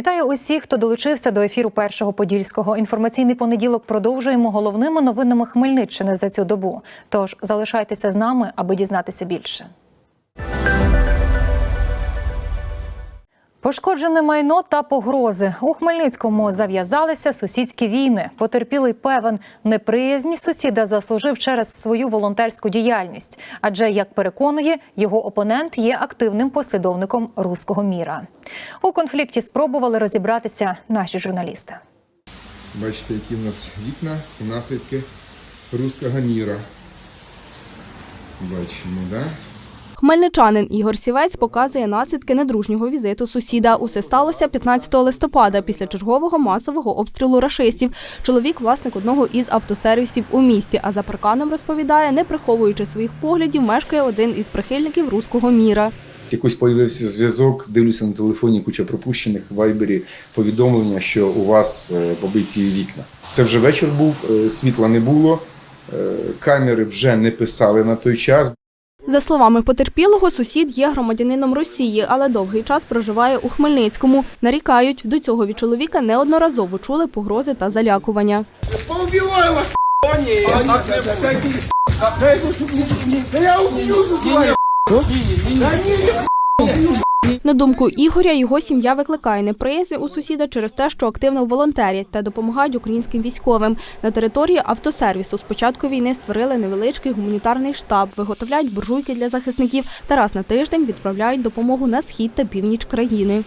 Вітаю усіх, хто долучився до ефіру першого подільського. Інформаційний понеділок продовжуємо головними новинами Хмельниччини за цю добу. Тож залишайтеся з нами, аби дізнатися більше. Пошкоджене майно та погрози у Хмельницькому зав'язалися сусідські війни. Потерпілий певен неприязні сусіда заслужив через свою волонтерську діяльність, адже як переконує, його опонент є активним послідовником руського міра. У конфлікті спробували розібратися наші журналісти. Бачите, які в нас вікна, це наслідки руського міра. Бачимо, да? Хмельничанин Ігор Сівець показує наслідки недружнього візиту сусіда. Усе сталося 15 листопада після чергового масового обстрілу рашистів. Чоловік власник одного із автосервісів у місті. А за парканом розповідає, не приховуючи своїх поглядів, мешкає один із прихильників руського міра. Якось появився зв'язок, дивлюся на телефоні, куча пропущених в вайбері повідомлення, що у вас е, побиті вікна. Це вже вечір був, е, світла не було, е, камери вже не писали на той час. За словами потерпілого, сусід є громадянином Росії, але довгий час проживає у Хмельницькому. Нарікають, до цього від чоловіка неодноразово чули погрози та залякування. Вас, не, я На думку Ігоря, його сім'я викликає неприязні у сусіда через те, що активно волонтерять та допомагають українським військовим. На території автосервісу з початку війни створили невеличкий гуманітарний штаб, виготовляють буржуйки для захисників та раз на тиждень відправляють допомогу на схід та північ країни.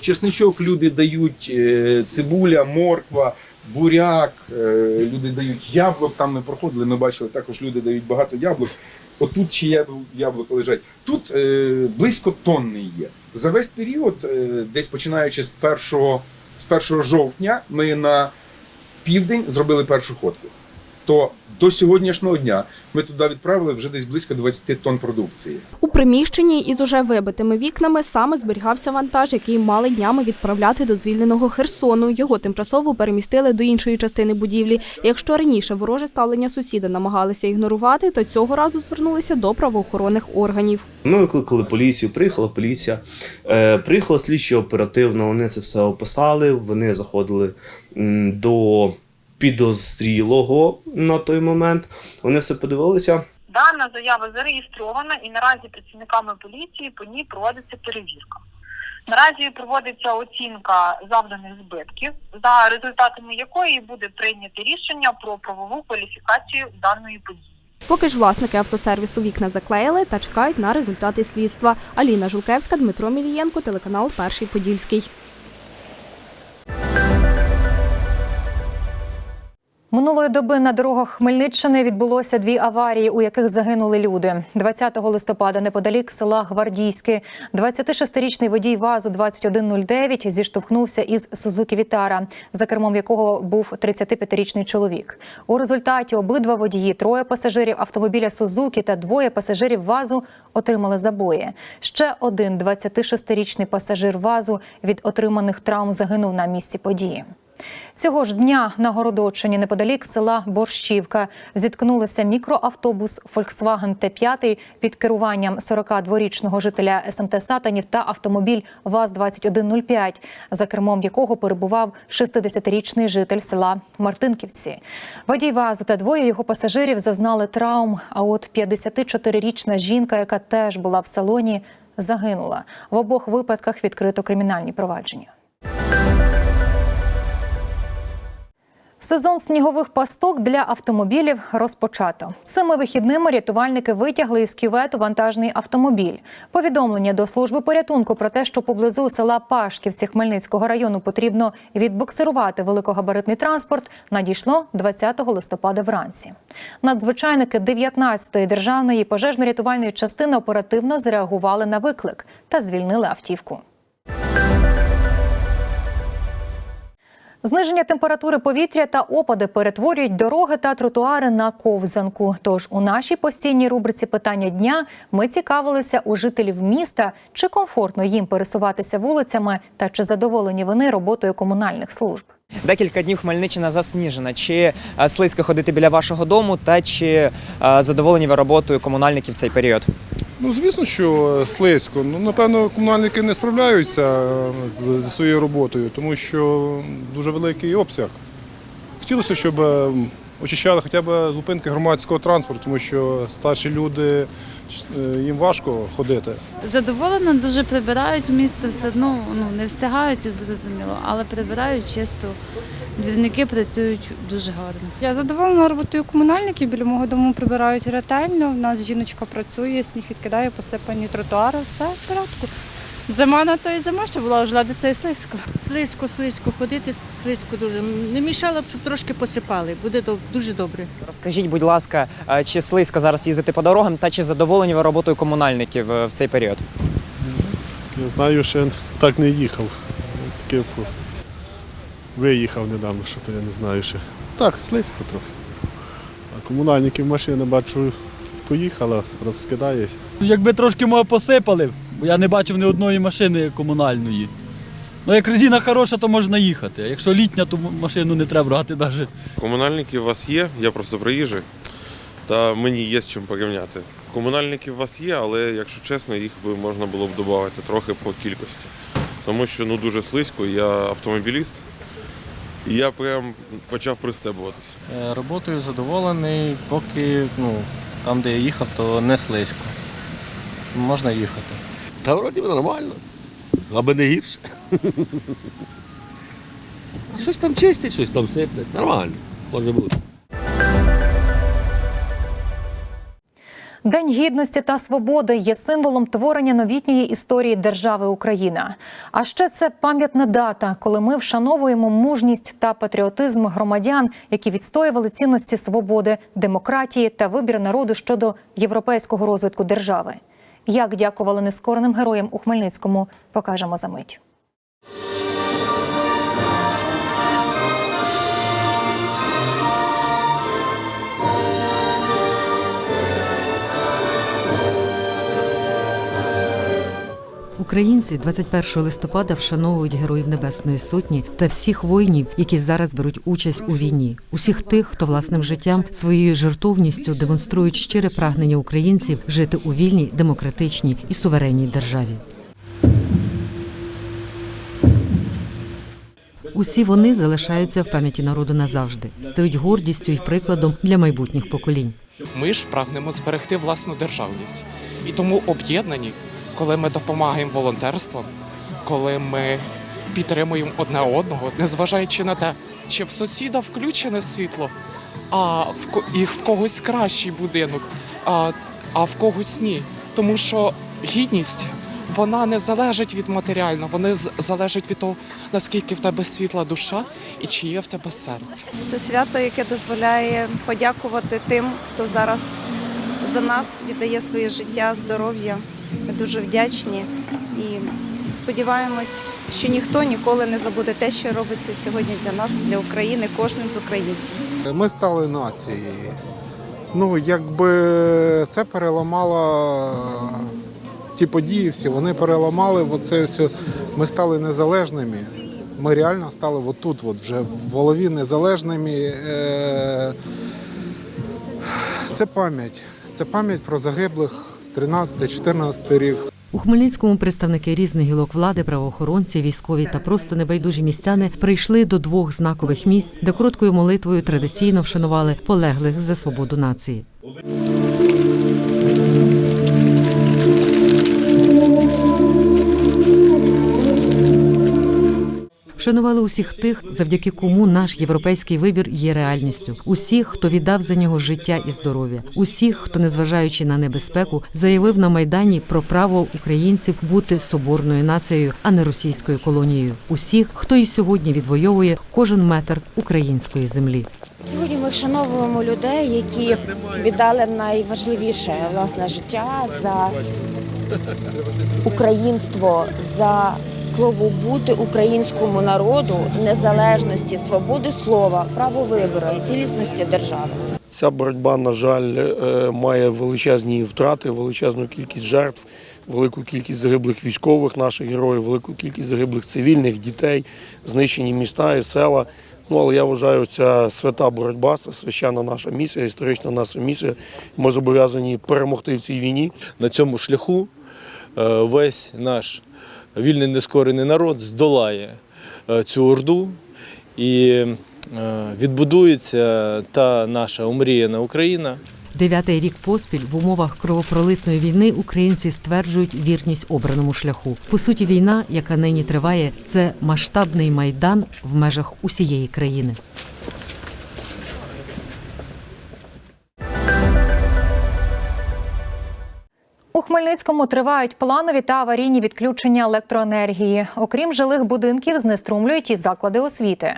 Чесничок люди дають, е, цибуля, морква, буряк, е, люди дають яблук. Там ми проходили, ми бачили також люди дають багато яблук. Отут ще ябл- яблуко лежать. Тут е, близько тонни є. За весь період, е, десь починаючи з 1, з 1 жовтня, ми на південь зробили першу ходку. То до сьогоднішнього дня ми туди відправили вже десь близько 20 тонн продукції. У приміщенні із уже вибитими вікнами саме зберігався вантаж, який мали днями відправляти до звільненого Херсону. Його тимчасово перемістили до іншої частини будівлі. Якщо раніше вороже ставлення сусіда намагалися ігнорувати, то цього разу звернулися до правоохоронних органів. Ми викликали поліцію, приїхала поліція, е, приїхала слідчі оперативно, вони це все описали, вони заходили до підозрілого на той момент. Вони все подивилися. Дана заява зареєстрована і наразі працівниками поліції по ній проводиться перевірка. Наразі проводиться оцінка завданих збитків, за результатами якої буде прийнято рішення про правову кваліфікацію даної події. Поки ж власники автосервісу вікна заклеїли та чекають на результати слідства. Аліна Жулкевська, Дмитро Мілієнко, телеканал Перший Подільський. Минулої доби на дорогах Хмельниччини відбулося дві аварії, у яких загинули люди. 20 листопада неподалік села Гвардійське 26-річний водій ВАЗу 2109 зіштовхнувся із Сузукі Вітара, за кермом якого був 35-річний чоловік. У результаті обидва водії, троє пасажирів автомобіля Сузукі та двоє пасажирів ВАЗу отримали забої. Ще один 26-річний пасажир ВАЗу від отриманих травм загинув на місці події. Цього ж дня на Городочині, неподалік села Борщівка, зіткнулися мікроавтобус Volkswagen Т5 під керуванням 42-річного жителя СМТ Сатанів та автомобіль ВАЗ-2105, за кермом якого перебував 60-річний житель села Мартинківці. Водій ВАЗу та двоє його пасажирів зазнали травм. А от 54-річна жінка, яка теж була в салоні, загинула. В обох випадках відкрито кримінальні провадження. Сезон снігових пасток для автомобілів розпочато. Цими вихідними рятувальники витягли із кювету вантажний автомобіль. Повідомлення до служби порятунку про те, що поблизу села Пашківці Хмельницького району потрібно відбуксирувати великогабаритний транспорт, надійшло 20 листопада вранці. Надзвичайники 19-ї державної пожежно-рятувальної частини оперативно зреагували на виклик та звільнили автівку. Зниження температури повітря та опади перетворюють дороги та тротуари на ковзанку. Тож у нашій постійній рубриці питання дня ми цікавилися у жителів міста, чи комфортно їм пересуватися вулицями та чи задоволені вони роботою комунальних служб. Декілька днів Хмельниччина засніжена. Чи е, слизько ходити біля вашого дому, та чи е, задоволені ви роботою комунальників в цей період? Ну, звісно, що слизько. Ну, напевно, комунальники не справляються е, з- зі своєю роботою, тому що дуже великий обсяг. Хотілося, щоб е, очищали хоча б зупинки громадського транспорту, тому що старші люди е, їм важко ходити. Задоволено, дуже прибирають місто, все одно ну, не встигають, зрозуміло, але прибирають чисто. Двірники працюють дуже гарно. Я задоволена роботою комунальників. Біля мого дому прибирають ретельно. У нас жіночка працює, сніг відкидає, посипані тротуари, все в порядку. Зима на то і зима, що була це і слизько. Слизько, слизько, ходити слизько дуже. Не мішало б, щоб трошки посипали. Буде дуже добре. Розкажіть, будь ласка, е, чи слизько зараз їздити по дорогам та чи задоволені ви роботою комунальників е, в цей період? Я знаю, що так не їхав. Таке виїхав недавно, що то я не знаю ще. Так, слизько трохи. А комунальників машина бачу, поїхала, розкидає. Якби трошки може посипали, бо я не бачив ні одної машини комунальної. Ну як резина хороша, то можна їхати. А якщо літня, то машину не треба брати навіть. Комунальники у вас є, я просто приїжджий, та мені є з чим порівняти. Комунальники у вас є, але якщо чесно, їх би можна було б додати трохи по кількості. Тому що ну дуже слизько, я автомобіліст, і я прям почав пристебуватися. Е, Роботою задоволений, поки ну, там, де я їхав, то не слизько. Можна їхати. Та вроді нормально, аби не гірше. Щось там чистять, щось там сиплять. Нормально, може бути. День гідності та свободи є символом творення новітньої історії держави Україна. А ще це пам'ятна дата, коли ми вшановуємо мужність та патріотизм громадян, які відстоювали цінності свободи, демократії та вибір народу щодо європейського розвитку держави. Як дякували нескореним героям у Хмельницькому, покажемо за мить. Українці 21 листопада вшановують героїв Небесної Сотні та всіх воїнів, які зараз беруть участь у війні, усіх тих, хто власним життям своєю жертовністю демонструють щире прагнення українців жити у вільній, демократичній і суверенній державі. Усі вони залишаються в пам'яті народу назавжди, стають гордістю і прикладом для майбутніх поколінь. Ми ж прагнемо зберегти власну державність. І тому об'єднані, коли ми допомагаємо волонтерством, коли ми підтримуємо одне одного, незважаючи на те, чи в сусіда включене світло, а в і в когось кращий будинок, а, а в когось ні. Тому що гідність вона не залежить від матеріального, вона залежить від того, наскільки в тебе світла душа і чи є в тебе серце. Це свято, яке дозволяє подякувати тим, хто зараз за нас віддає своє життя, здоров'я. Дуже вдячні і сподіваємось, що ніхто ніколи не забуде те, що робиться сьогодні для нас, для України, кожним з українців. Ми стали нацією. Ну, якби це переламало ті події всі, вони переламали оце все. Ми стали незалежними. Ми реально стали отут, от вже в голові незалежними. Е, Це пам'ять. Це пам'ять про загиблих 13-14 рік. У Хмельницькому представники різних гілок влади, правоохоронці, військові та просто небайдужі містяни прийшли до двох знакових місць, де короткою молитвою традиційно вшанували полеглих за свободу нації. Вшанували усіх тих, завдяки кому наш європейський вибір є реальністю. Усіх, хто віддав за нього життя і здоров'я, усіх, хто, незважаючи на небезпеку, заявив на майдані про право українців бути соборною нацією, а не російською колонією. Усіх, хто і сьогодні відвоює кожен метр української землі. Сьогодні ми вшановуємо людей, які віддали найважливіше власне життя за українство, за слово бути українському народу, незалежності, свободи слова, право вибору і цілісності держави. Ця боротьба, на жаль, е, має величезні втрати, величезну кількість жертв, велику кількість загиблих військових наших героїв, велику кількість загиблих цивільних дітей, знищені міста і села. Ну, але я вважаю, ця свята боротьба, це священна наша місія, історична наша місія. Ми зобов'язані перемогти в цій війні. на цьому шляху е, весь наш вільний нескорений народ здолає е, цю орду і е, відбудується та наша омріяна Україна. Дев'ятий рік поспіль в умовах кровопролитної війни українці стверджують вірність обраному шляху. По суті, війна, яка нині триває, це масштабний майдан в межах усієї країни. Хмельницькому тривають планові та аварійні відключення електроенергії. Окрім жилих будинків, знеструмлюють і заклади освіти.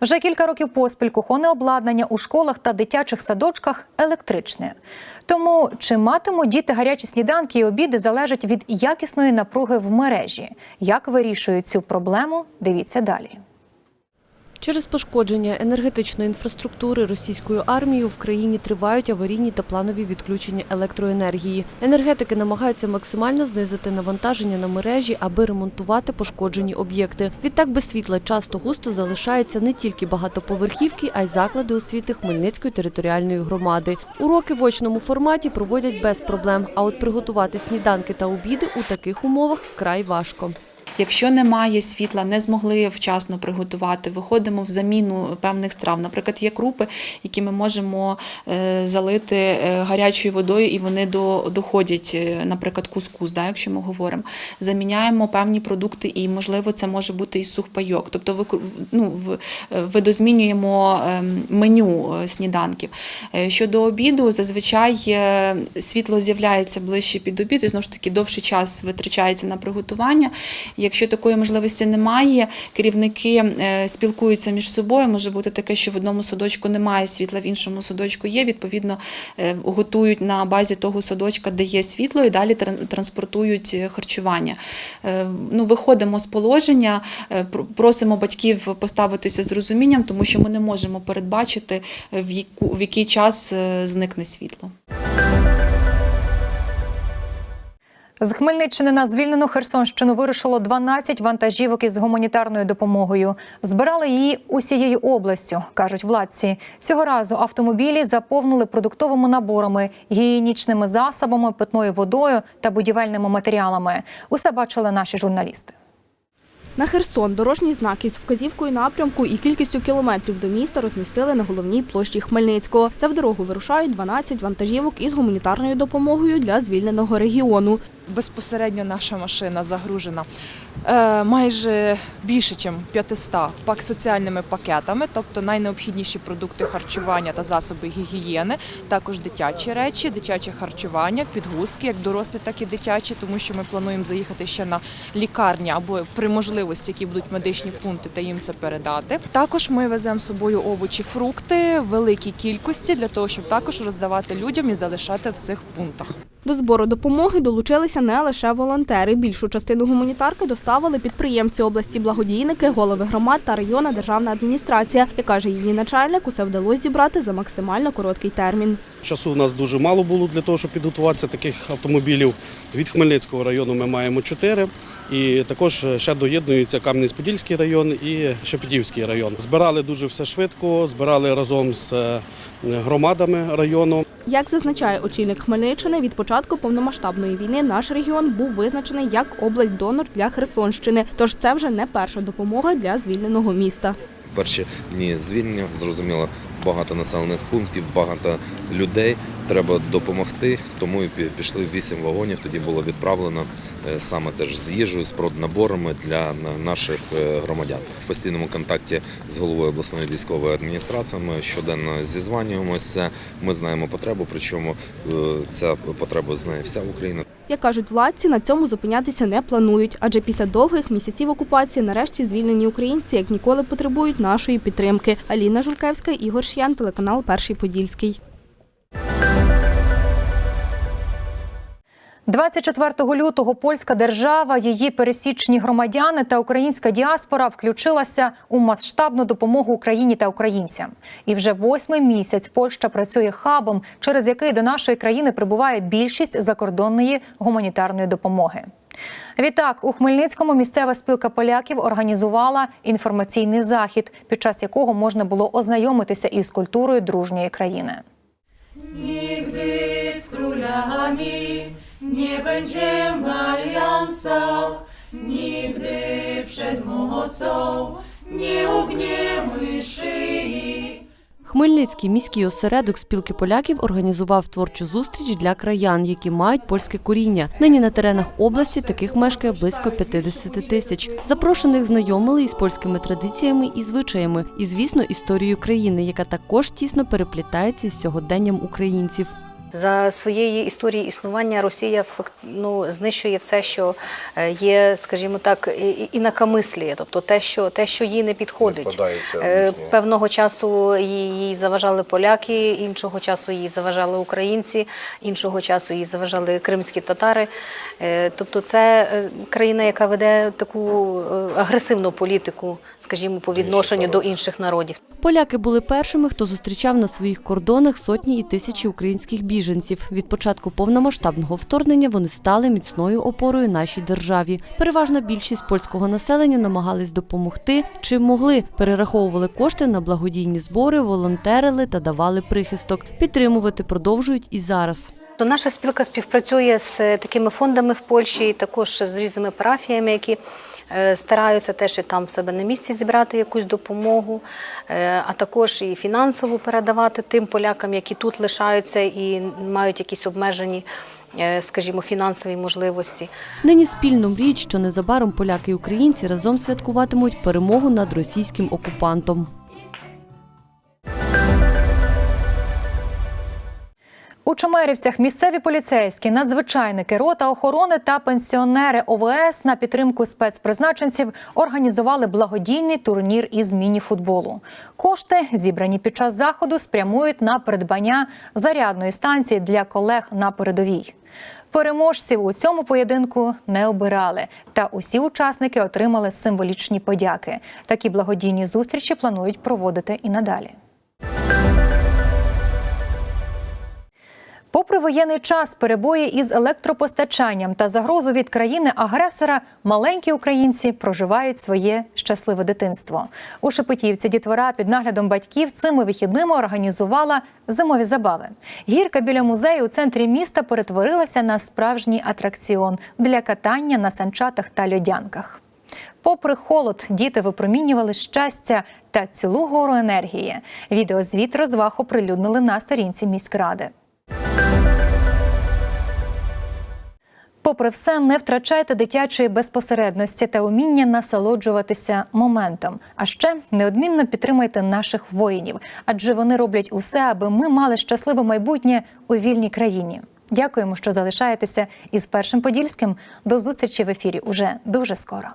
Вже кілька років поспіль кухонне обладнання у школах та дитячих садочках електричне. Тому чи матимуть діти гарячі сніданки і обіди залежить від якісної напруги в мережі. Як вирішують цю проблему? Дивіться далі. Через пошкодження енергетичної інфраструктури російською армією в країні тривають аварійні та планові відключення електроенергії. Енергетики намагаються максимально знизити навантаження на мережі, аби ремонтувати пошкоджені об'єкти. Відтак без світла часто густо залишаються не тільки багатоповерхівки, а й заклади освіти Хмельницької територіальної громади. Уроки в очному форматі проводять без проблем. А от приготувати сніданки та обіди у таких умовах вкрай важко. Якщо немає світла, не змогли вчасно приготувати, виходимо в заміну певних страв. Наприклад, є крупи, які ми можемо е, залити е, гарячою водою, і вони доходять, е, наприклад, кускус, да, якщо ми говоримо. Заміняємо певні продукти, і можливо це може бути і сухпайок. Тобто ну, видозмінюємо ем, меню сніданків. Щодо обіду, зазвичай світло з'являється ближче під обід, і знову ж таки довший час витрачається на приготування. Якщо такої можливості немає, керівники е, спілкуються між собою. Може бути таке, що в одному садочку немає світла, в іншому садочку є. Відповідно, е, готують на базі того садочка, де є світло, і далі тран- транспортують е, харчування. Ну, виходимо з положення, просимо батьків поставитися з розумінням, тому що ми не можемо передбачити, в який час зникне світло. З Хмельниччини на звільнену Херсонщину вирушило 12 вантажівок із гуманітарною допомогою. Збирали її усією областю, кажуть владці. Цього разу автомобілі заповнили продуктовими наборами, гігієнічними засобами, питною водою та будівельними матеріалами. Усе бачили наші журналісти. На Херсон дорожній знак із вказівкою напрямку і кількістю кілометрів до міста розмістили на головній площі Хмельницького. Це в дорогу вирушають 12 вантажівок із гуманітарною допомогою для звільненого регіону. Безпосередньо наша машина загружена е, майже більше, ніж 500 пак соціальними пакетами, тобто найнеобхідніші продукти харчування та засоби гігієни, також дитячі речі, дитяче харчування, підгузки, як дорослі, так і дитячі, тому що ми плануємо заїхати ще на лікарні або при можливості, які будуть медичні пункти, та їм це передати. Також ми веземо з собою овочі, фрукти в великій кількості для того, щоб також роздавати людям і залишати в цих пунктах. До збору допомоги долучилися не лише волонтери. Більшу частину гуманітарки доставили підприємці області, благодійники, голови громад та районна державна адміністрація. Як каже її начальник, усе вдалося зібрати за максимально короткий термін. Часу в нас дуже мало було для того, щоб підготуватися таких автомобілів. Від Хмельницького району ми маємо чотири. І також ще доєднуються Кам'янець-Подільський район і Шепетівський район. Збирали дуже все швидко, збирали разом з е, громадами району. Як зазначає очільник Хмельниччини, від початку повномасштабної війни наш регіон був визначений як область-донор для Херсонщини. Тож це вже не перша допомога для звільненого міста. Перші дні звільнення, зрозуміло, багато населених пунктів, багато людей. Треба допомогти, тому і пішли вісім вагонів. Тоді було відправлено е, саме теж з їжею, з проднаборами для наших е, громадян. В постійному контакті з головою обласної військової адміністрації ми щоденно зізванюємося. Ми знаємо потребу, причому е, ця потреба знає вся Україна. Як кажуть владці, на цьому зупинятися не планують, адже після довгих місяців окупації нарешті звільнені українці як ніколи потребують нашої підтримки. Аліна Жулькевська, Ігор Шян, телеканал Перший Подільський. 24 лютого польська держава, її пересічні громадяни та українська діаспора включилася у масштабну допомогу Україні та українцям. І вже восьмий місяць Польща працює хабом, через який до нашої країни прибуває більшість закордонної гуманітарної допомоги. Відтак, у Хмельницькому місцева спілка поляків організувала інформаційний захід, під час якого можна було ознайомитися із культурою дружньої країни. Nigdy z królami nie będziemy w aliansach, nigdy przed mocą nie ugniemy szyi. Хмельницький міський осередок спілки поляків організував творчу зустріч для краян, які мають польське коріння. Нині на теренах області таких мешкає близько 50 тисяч. Запрошених знайомили із польськими традиціями і звичаями, і звісно, історією країни, яка також тісно переплітається із сьогоденням українців. За своєї історії існування Росія ну, знищує все, що е, є, скажімо так, інакомисліє, тобто те, що те, що їй не підходить. Е, Певного часу їй, заважали поляки, іншого часу їй заважали українці, іншого часу їй заважали кримські татари. Е, Тобто, це е, країна, яка веде таку агресивну політику, скажімо, по відношенню до інших народів. Поляки були першими, хто зустрічав на своїх кордонах сотні і тисячі українських біженців. Від початку повномасштабного вторгнення вони стали міцною опорою нашій державі. Переважна більшість польського населення намагались допомогти, чим могли. Перераховували кошти на благодійні збори, волонтерили та давали прихисток. Підтримувати продовжують і зараз. То наша спілка співпрацює з е, такими фондами в Польщі, і також з різними парафіями, які стараються теж і там в себе на місці зібрати якусь допомогу, е, а також і фінансово передавати тим полякам, які тут лишаються і мають якісь обмежені, е, скажімо, фінансові можливості. Нині спільно мріють, що незабаром поляки і українці разом святкуватимуть перемогу над російським окупантом. У Чомерівцях місцеві поліцейські, надзвичайники, рота охорони та пенсіонери ОВС на підтримку спецпризначенців організували благодійний турнір із міні-футболу. Кошти, зібрані під час заходу, спрямують на придбання зарядної станції для колег на передовій. Переможців у цьому поєдинку не обирали, та усі учасники отримали символічні подяки. Такі благодійні зустрічі планують проводити і надалі. Попри воєнний час, перебої із електропостачанням та загрозу від країни-агресора, маленькі українці проживають своє щасливе дитинство. У Шепетівці дітвора під наглядом батьків цими вихідними організувала зимові забави. Гірка біля музею у центрі міста перетворилася на справжній атракціон для катання на санчатах та льодянках. Попри холод, діти випромінювали щастя та цілу гору енергії. Відеозвіт розваг оприлюднили на сторінці міськради. Попри все, не втрачайте дитячої безпосередності та уміння насолоджуватися моментом. А ще неодмінно підтримайте наших воїнів, адже вони роблять усе, аби ми мали щасливе майбутнє у вільній країні. Дякуємо, що залишаєтеся із першим подільським. До зустрічі в ефірі уже дуже скоро.